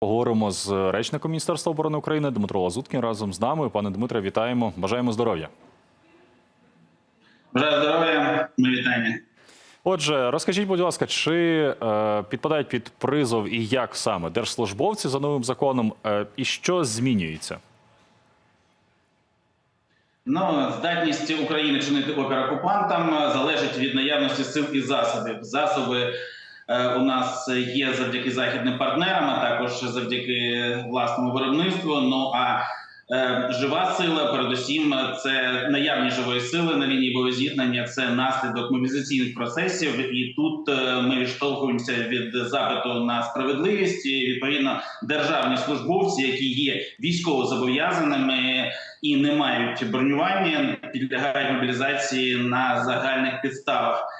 Поговоримо з речником Міністерства оборони України Дмитро Лазуткін разом з нами. Пане Дмитре, вітаємо. Бажаємо здоров'я. Бажаю здоров'я, ми вітання. Отже, розкажіть, будь ласка, чи е, підпадають під призов і як саме держслужбовці за новим законом, е, і що змінюється? Ну, здатність України чинити опір окупантам залежить від наявності сил і засобів. Засоби е, у нас є завдяки західним партнерам, а також завдяки власному виробництву. Ну а е, жива сила, передусім, це наявність живої сили на лінії боєзіткнення, це наслідок мобілізаційних процесів. І тут е, ми відштовхуємося від запиту на справедливість. І, відповідно, державні службовці, які є військово зобов'язаними і не мають бронювання, підлягають мобілізації на загальних підставах.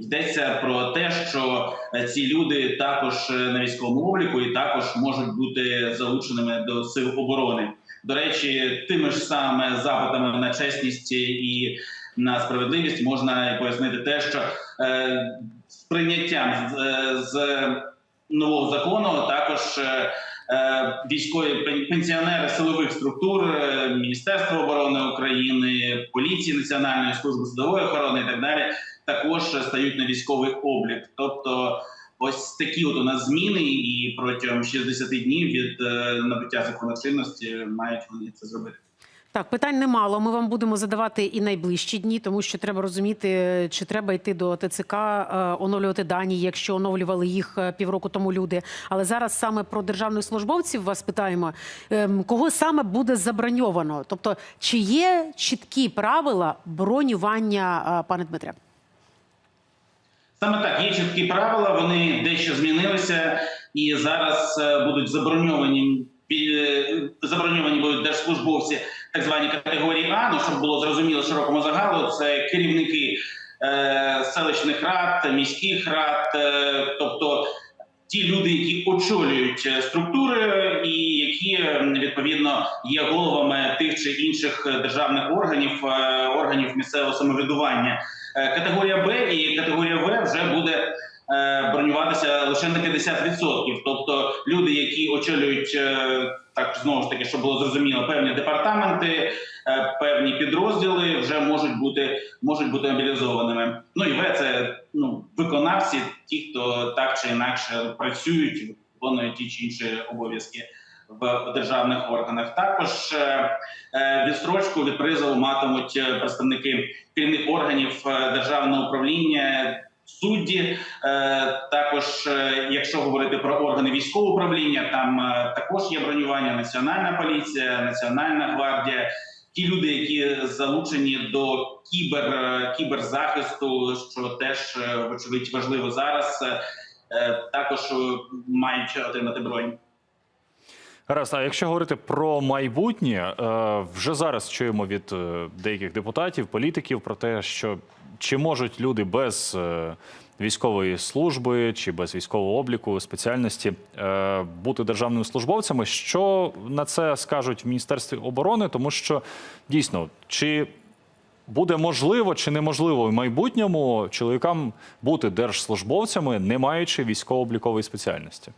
Йдеться про те, що ці люди також е, на військовому обліку і також можуть бути залученими до сил оборони. До речі, тими ж самими запитами на чесність і на справедливість можна пояснити те, що е, з прийняттям е, з нового закону також. Е, військові пенсіонери силових структур, е, Міністерства оборони України, поліції Національної служби судової охорони і так далі, також стають на військовий облік. Тобто, ось такі от у нас зміни, і протягом 60 днів від е, набуття законочинності мають вони це зробити. Так, питань немало. Ми вам будемо задавати і найближчі дні, тому що треба розуміти, чи треба йти до ТЦК, е, оновлювати дані, якщо оновлювали їх е, півроку тому люди. Але зараз саме про державних службовців вас питаємо, ем, кого саме буде заброньовано? Тобто, чи є чіткі правила бронювання, е, пане Дмитре? Саме так, є чіткі правила, вони дещо змінилися, і зараз будуть заброньовані заброньовані будуть держслужбовці так звані категорії А. Ну щоб було зрозуміло широкому загалу, це керівники е, селищних рад, міських рад, е, тобто ті люди, які очолюють е, структури, і які е, відповідно є головами тих чи інших е, державних органів, е, органів місцевого самоврядування. Е, Категорія Б і категорія В вже буде е, бронюватися лише на 50%. Тобто люди, які очолюють е, так знову ж таки, щоб було зрозуміло, певні департаменти, е, певні підрозділи вже можуть бути можуть бути мобілізованими. Ну і В це ну виконавці, ті, хто так чи інакше працюють, виконують ті чи інші обов'язки. В державних органах також е, е, відстрочку від призову матимуть е, представники керівних органів е, державного управління, судді. Е, Також, е, якщо говорити про органи військового управління, там е, також є бронювання Національна поліція, Національна гвардія. Ті люди, які залучені до кібер кіберзахисту, що теж вочевидь важливо зараз, також мають отримати бронь. Гаразд, а якщо говорити про майбутнє, вже зараз чуємо від деяких депутатів, політиків про те, що чи можуть люди без е, військової служби чи без військового обліку спеціальності е, бути державними службовцями. Що на це скажуть в міністерстві оборони? Тому що дійсно чи буде можливо чи неможливо в майбутньому чоловікам бути держслужбовцями, не маючи військово-облікової спеціальності?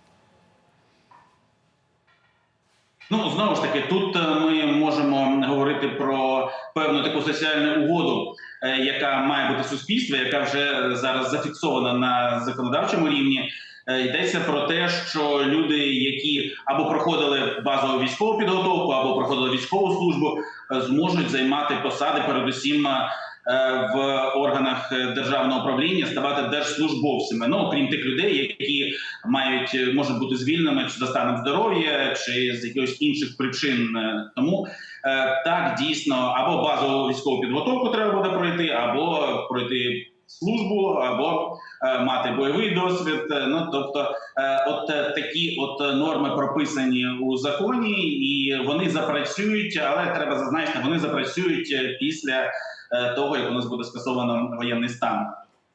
Ну знову ж таки, тут е, ми можемо говорити про певну таку соціальну угоду, е, яка має бути в суспільстві, яка вже зараз зафіксована на законодавчому рівні. Е, Йдеться про те, що люди, які або проходили базову військову підготовку, або проходили військову службу, зможуть займати посади, передусім в органах е, державного управління, ставати держслужбовцями. Ну окрім тих людей, які мають е, можуть бути звільненими чи за станом здоров'я, чи з якихось інших причин. Е, Тому е, так дійсно або базову військову підготовку треба буде пройти, або пройти службу, або е, мати бойовий досвід. Е, Ну тобто, е, от е, такі от е, норми прописані у законі, і вони запрацюють, але треба зазначити, вони запрацюють е, після е, того, як у нас буде скасовано воєнний стан.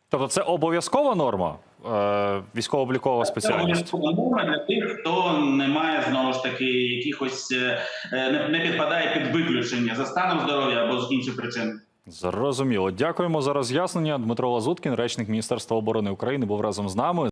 Тобто це обов'язкова норма е, військово-облікова Це обов'язкова норма для тих, хто не має знову ж таки якихось е, е, не, не підпадає під виключення за станом здоров'я або з інших причин. Зрозуміло. Дякуємо за роз'яснення. Дмитро Лазуткін, речник Міністерства оборони України, був разом з нами.